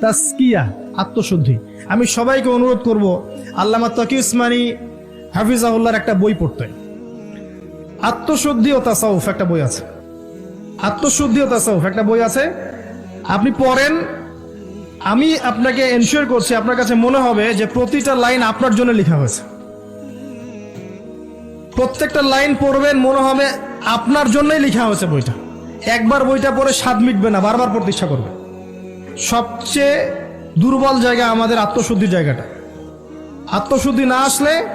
তাস্কিয়া, আত্মশুদ্ধি। আমি সবাইকে অনুরোধ করব, আল্লামা তকি উসমানী হাফিজাহুল্লাহর একটা বই পড়তে। আত্মশুদ্ধি ও তাসাউফ একটা বই আছে। আত্মশুদ্ধি ও তাসাউফ একটা বই আছে। আপনি পড়েন, আমি আপনাকে এনশিওর করছি, আপনার কাছে মনে হবে যে প্রতিটা লাইন আপনার জন্য লেখা হয়েছে। প্রত্যেকটা লাইন পড়বেন, মনে হবে আপনার জন্যই লেখা হয়েছে বইটা। একবার বইটা পড়ে স্বাদ মিটবে না, বারবার প্রতিষ্ঠা করবে। সবচেয়ে দুর্বল জায়গা আমাদের আত্মশুদ্ধির জায়গাটা। আত্মশুদ্ধি না আসলে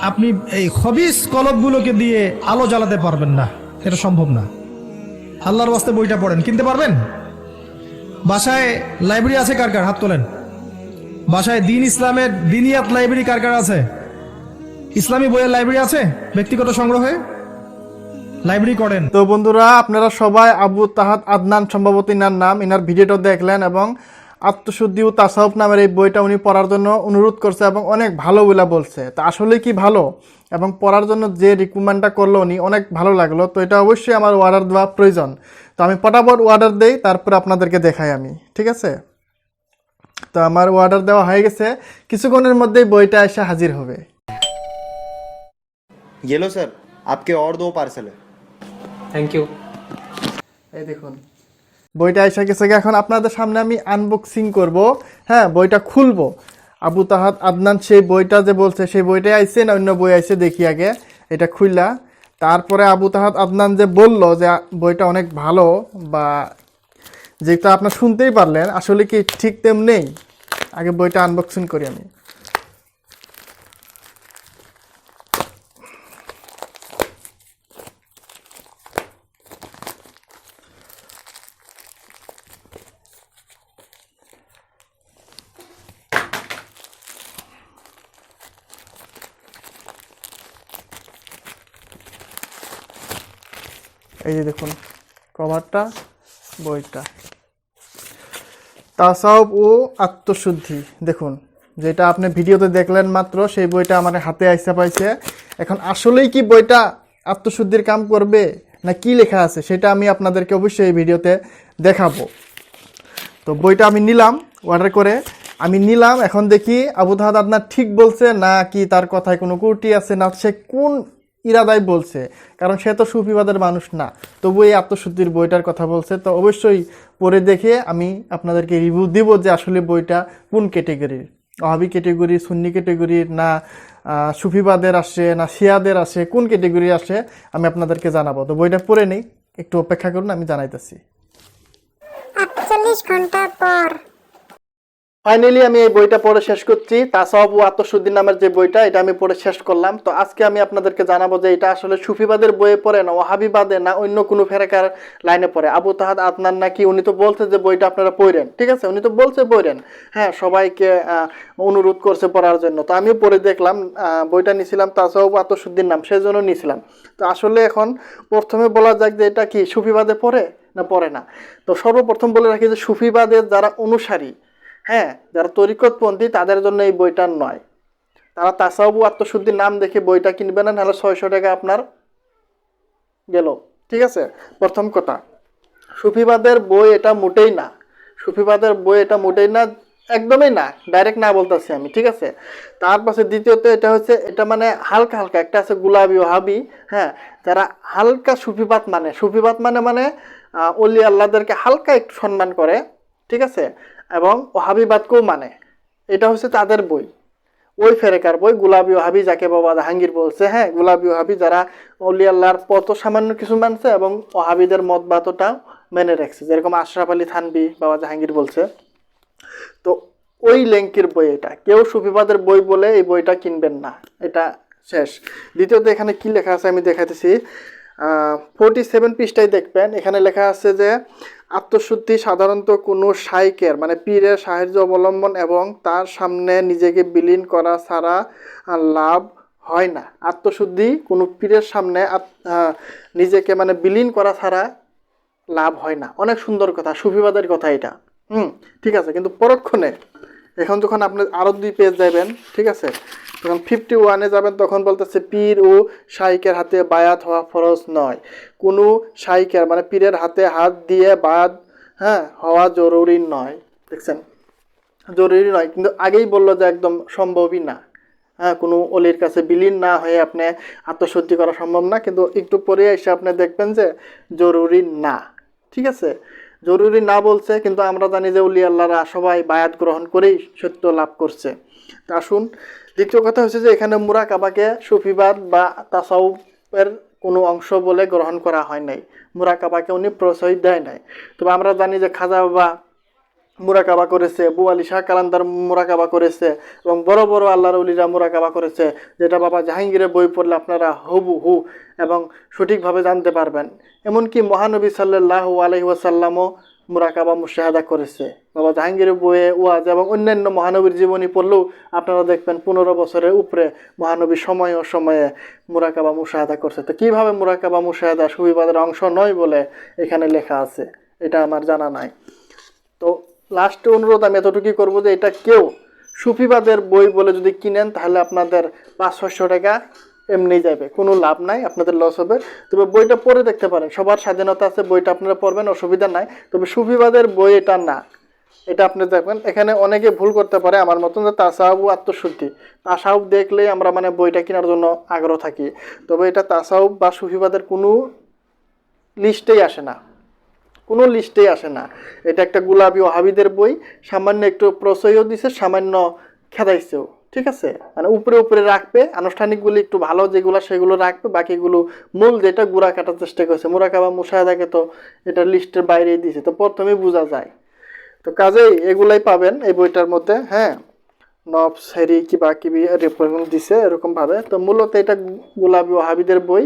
আপনি এই হবিস কলবগুলোকে দিয়ে আলো জ্বালাতে পারবেন না। এটা সম্ভব না। আল্লাহর বাস্তে বইটা পড়েন। কিনতে পারবেন? বাসায় লাইব্রেরি আছে কার কার? হাত তোলেন। বাসায় দিন ইসলামের দিনিয়াত লাইব্রেরি কার কার আছে? ইসলামী বইয়ের লাইব্রেরি আছে ব্যক্তিগত সংগ্রহে? লাইব্রেরি করেন। তো বন্ধুরা আপনারা সবাই আবু তাহাত আদনান সম্ভবত ইনার নাম ইনার ভিডিওটা দেখলেন এবং আত্মশুদ্ধি ও তাসাউফ নামের এই বইটা উনি পড়ার জন্য অনুরোধ করছে এবং অনেক ভালো বলে বলছে। তা আসলে কি ভালো? এবং পড়ার জন্য যে রিকমেন্ডটা করল উনি অনেক ভালো লাগল। তো এটা অবশ্যই আমার অর্ডার দেওয়া প্রয়োজন। তো আমি পটাপট অর্ডার দেই তারপর আপনাদেরকে দেখাই আমি। ঠিক আছে? তো আমার অর্ডার দেওয়া হয়ে গেছে। কিছুক্ষণের মধ্যেই বইটা এসে হাজির হবে। গেলো স্যার আপকে অর দো থ্যাংক ইউ এই দেখুন। বইটা এসে গেছে এখন আপনাদের সামনে আমি আনবক্সিং করব। হ্যাঁ বইটা খুলবো। আবু তাহাত আদনান সেই বইটা যে বলছে সেই বইটাই আইছে না অন্য বই আইছে দেখি আগে। এটা খুললা তারপরে আবু তাহাত আদনান যে বলল যে বইটা অনেক ভালো বা যেটা আপনার শুনতেই পারলেন আসলে কি ঠিক তেমনি? আগে বইটা আনবক্সিং করি আমি। এই যে দেখুন কভারটা বইটা। তাসাউফ ও আত্মশুদ্ধি, দেখুন, যেটা আপনি ভিডিওতে দেখলেন মাত্র, সেই বইটা আমার হাতে আইসা পাইছে। এখন আসলেই কি বইটা আত্মশুদ্ধির কাম করবে, না কি লেখা আছে, সেটা আমি আপনাদেরকে অবশ্যই এই ভিডিওতে দেখাবো। তো বইটা আমি নিলাম অর্ডার করে। আমি নিলাম, এখন দেখি আবু তাহাদ আদনান ঠিক বলছে, না কি তার কথায় কোনো ত্রুটি আছে, না সে কোন ইরাদায় বলছে, কারণ সে তো সুফিবাদের মানুষ না। তবু এই আত্মশুদ্ধির বইটার কথা বলছে। তো অবশ্যই পড়ে দেখে আমি আপনাদেরকে রিভিউ দিব যে আসলে বইটা কোন ক্যাটেগরির অহাবি ক্যাটেগরি সুন্নি ক্যাটেগরির না সুফিবাদের আসে না, শিয়াদের আসে, কোন ক্যাটেগরি আসে আমি আপনাদেরকে জানাব। তো বইটা পড়ে নেই, একটু অপেক্ষা করুন, আমি জানাইতেছি। আটচল্লিশ ঘণ্টা পর। ফাইনালি আমি এই বইটা পড়ে শেষ করছি। তাসাওয়াব ও আত্মশুদ্ধি নামের যে বইটা, এটা আমি পড়ে শেষ করলাম। তো আজকে আমি আপনাদেরকে জানাব যে এটা আসলে সুফিবাদের বইয়ে পড়ে না ওহাবিবাদে না অন্য কোনো ফেরেকার লাইনে পড়ে। আবু তাহাদ আদনান নাকি, উনি তো বলছে যে বইটা আপনারা পড়েন, ঠিক আছে? উনি তো বলছে পড়েন। হ্যাঁ সবাইকে অনুরোধ করছে পড়ার জন্য। তো আমিও পড়ে দেখলাম বইটা নিয়েছিলাম তাসাওয়াব ও আত্মশুদ্ধির নাম সেই জন্য নিয়েছিলাম তো আসলে এখন প্রথমে বলা যাক যে এটা কি সুফিবাদে পড়ে না পড়ে না? তো সর্বপ্রথম বলে রাখি যে সুফিবাদের যারা অনুসারী হ্যাঁ যারা তরিকতপন্থী তাদের জন্য এই বইটা নয়। তারা তাসাবু আত্মশুদ্ধির নাম দেখে বইটা কিনবে না, নাহলে ছয়শো টাকা আপনার গেল। ঠিক আছে? প্রথম কথা, সুফিবাদের বই এটা মোটেই না। সুফিবাদের বই এটা মোটেই না, একদমই না, ডাইরেক্ট না বলতেছি আমি, ঠিক আছে? তার পাশে দ্বিতীয়ত এটা হচ্ছে, এটা মানে হালকা হালকা, একটা আছে গুলাবি ও হাবি হ্যাঁ? যারা হালকা সুফিবাদ মানে সুফিবাদ মানে মানে অলি আল্লাহদেরকে হালকা একটু সম্মান করে, ঠিক আছে? এবং ওহাবিবাদকেও মানে। এটা হচ্ছে তাদের বই। ওই ফেরেকার বই, গুলাবি ওহাবি যাকে বাবা জাহাঙ্গীর বলছে হ্যাঁ গুলাবি ওহাবি যারা অলি আল্লাহর পথ সামান্য কিছু মানছে এবং ওহাবিদের মত বাতটা মেনে রাখছে। যেরকম আশরাফ আলী থানবি বাবা জাহাঙ্গীর বলছে। তো ওই লেঙ্কের বই এটা। কেউ সুফিবাদের বই বলে এই বইটা কিনবেন না। এটা শেষ। দ্বিতীয়ত এখানে কি লেখা আছে আমি দেখাইতেছি। ফোরটি সেভেন পৃষ্ঠায় দেখবেন, এখানে লেখা আছে যে আত্মশুদ্ধি সাধারণত কোনো সাইকের মানে পীরের সাহায্য অবলম্বন এবং তার সামনে নিজেকে বিলীন করা ছাড়া লাভ হয় না। আত্মশুদ্ধি কোনো পীরের সামনে নিজেকে মানে বিলীন করা ছাড়া লাভ হয় না। অনেক সুন্দর কথা সুফিবাদের কথা এটা। হুম, ঠিক আছে, কিন্তু পরক্ষণে এখন যখন আপনি আরও দুই পেজ যাবেন ঠিক আছে? যখন ফিফটি ওয়ানে যাবেন, তখন বলতেছে পীর ও শাইকের হাতে বায়াত হওয়া ফরজ নয়। কোনো শাইকের মানে পীরের হাতে হাত দিয়ে বায়াত হ্যাঁ হওয়া জরুরি নয়। দেখছেন? জরুরি নয়। কিন্তু আগেই বলল যে একদম সম্ভবই না। হ্যাঁ কোনো অলির কাছে বিলীন না হয়ে আপনি আত্মশুদ্ধি করা সম্ভব না। কিন্তু একটু পরে এসে আপনি দেখবেন যে জরুরি না। ঠিক আছে? জরুরি না বলছে, কিন্তু আমরা জানি যে উলি আল্লাহরা সবাই বায়াত গ্রহণ করেই সত্য লাভ করছে। তা আসুন, দ্বিতীয় কথা হচ্ছে যে এখানে মুরা মুরাকাবাকে সুফিবাদ বা তাসাউফের কোনো অংশ বলে গ্রহণ করা হয় নাই। মুরা মুরাকাবাকে উনি প্রশ্রয় দেয় নাই। তবে আমরা জানি যে খাজা বাবা মুরাকাবা করেছে বু আলী শাহ কালান্দার মুরাকাবা করেছে এবং বড় বড় আল্লাহর উলিরা মুরাকাবা করেছে, যেটা বাবা জাহাঙ্গীরের বই পড়লে আপনারা হুবু হু এবং সঠিকভাবে জানতে পারবেন। এমনকি মহানবী সাল্লাহ আলহি ওয়াসাল্লামও মুরাকাবা, মুশাহাদা করেছে। বাবা জাহাঙ্গীরের বইয়ে ওয়াজ এবং অন্যান্য মহানবীর জীবনী পড়লেও আপনারা দেখবেন পনেরো বছরের উপরে মহানবী সময় ও সময়ে মুরাকাবা, মুশাহাদা করছে। তো কীভাবে মুরাকাবা, মুশাহাদা সুবিবাদের অংশ নয় বলে এখানে লেখা আছে? এটা আমার জানা নাই। তো লাস্টে অনুরোধ আমি এতটুকুই করব যে এটা কেউ সুফিবাদের বই বলে যদি কিনেন, তাহলে আপনাদের পাঁচ ছশো টাকা এমনি যাবে। কোনো লাভ নাই, আপনাদের লস হবে। তবে বইটা পড়ে দেখতে পারেন। সবার স্বাধীনতা আছে, বইটা আপনারা পড়বেন, অসুবিধা নাই। তবে সুফিবাদের বই এটা না। এটা আপনি দেখবেন, এখানে অনেকে ভুল করতে পারে আমার মতন যে তাসাউব আত্মশুদ্ধি। তাসাউব দেখলেই আমরা মানে বইটা কেনার জন্য আগ্রহ থাকি। তবে এটা তাসাউব বা সুফিবাদের কোনো লিস্টেই আসে না। কোনো লিস্টেই আসে না। এটা একটা গুলাবি ওহাবিদের বই, সামান্য একটু প্রশ্রয়ও দিছে, সামান্য খেদাইছেও, ঠিক আছে? মানে উপরে উপরে রাখবে, আনুষ্ঠানিকগুলি একটু ভালো যেগুলো সেগুলো রাখবে, বাকিগুলো মূল যেটা গুড়া কাটার চেষ্টা করছে, মুরাকাবা মুশাহাদাকে তো এটা লিস্টের বাইরেই দিছে তো প্রথমেই বোঝা যায়। তো কাজেই এগুলাই পাবেন এই বইটার মধ্যে হ্যাঁ? নব, সেরি, কিবা, কিবি রেফারেন্স দিছে এরকমভাবে। তো মূলত এটা গোলাপি ওহাবিদের বই।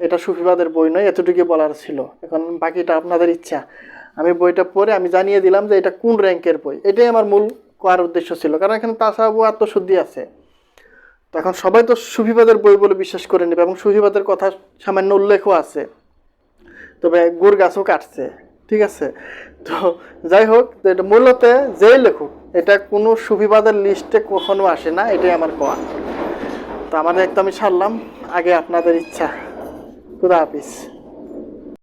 এটা সুফিবাদের বই নয় এতটুকু বলার ছিল। এখন বাকিটা আপনাদের ইচ্ছা। আমি বইটা পড়ে আমি জানিয়ে দিলাম যে এটা কোন র্যাঙ্কের বই। এটাই আমার মূল করার উদ্দেশ্য ছিল, কারণ এখানে তাছাড়াও আত্মশুদ্ধি আছে। তো এখন সবাই তো সুফিবাদের বই বলে বিশ্বাস করে নেবে এবং সুফিবাদের কথা সামান্য উল্লেখও আছে। তবে গুড় গাছও কাটছে, ঠিক আছে? তো যাই হোক, তো এটা মূলত যেই লেখুক, এটা কোনো সুফিবাদের লিস্টে কখনো আসে না, এটাই আমার কোয়া তো আমাদের একদম আমি ছাড়লাম আগে আপনাদের ইচ্ছা। Traves.